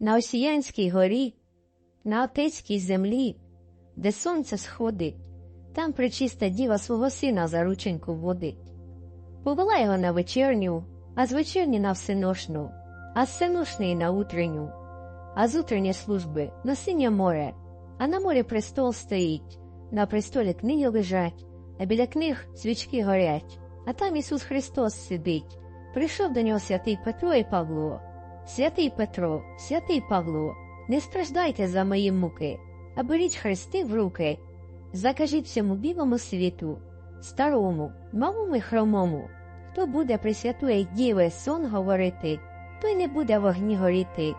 на Осіянській горі, на Отецькій землі, де сонце сходить, там пречиста діва свого сина за рученьку водить. Повела його на вечірню, а з вечірні на всеношну, а з всеношної на утренню, а з утренньої служби на синє море, а на морі престол стоїть, на престолі книги лежать, а біля книг свічки горять, а там Ісус Христос сидить. Прийшов до нього святий Петро і Павло. Святий Петро, святий Павло, не страждайте за мої муки, а беріть хрести в руки. Закажіть всьому білому світу, старому, малому й хромому, хто буде при святої діви сон говорити, той не буде в огні горіти,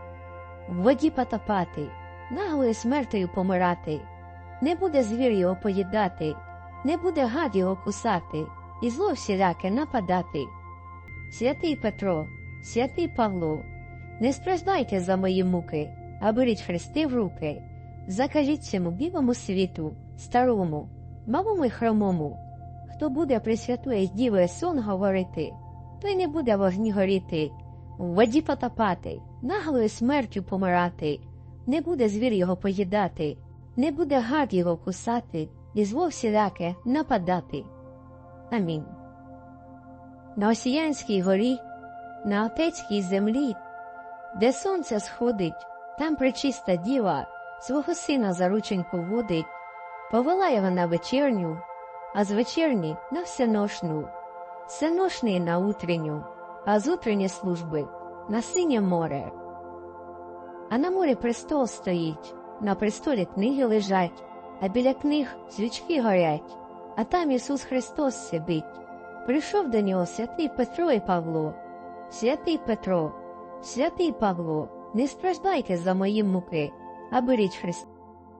в воді потопати, наглою смертею помирати, не буде звір його поїдати, не буде гад його кусати, і зло всіляке нападати. Святий Петро, святий Павло, не страждайте за мої муки, а беріть хрести в руки, закажіть всьому білому світу, старому, малому й хромому, хто буде при святої дівою сон говорити, той не буде в огні горіти, в воді потопати, наглою смертю помирати, не буде звір його поїдати, не буде гад його кусати, і зло всіляке нападати. Амінь. На Осіянській горі, на Отецькій землі, де сонце сходить, там пречиста діва свого сина за рученьку водить, повела його на вечірню, а з вечірні на всеношну, всеношний на утренню, а з утренні служби на синє море. А на морі престол стоїть, на престолі книги лежать, а біля книг свічки горять, а там Ісус Христос сидить. Прийшов до нього святий Петро і Павло. Святий Петро, святий Павло, не страждайте за мої муки, а беріть Христа.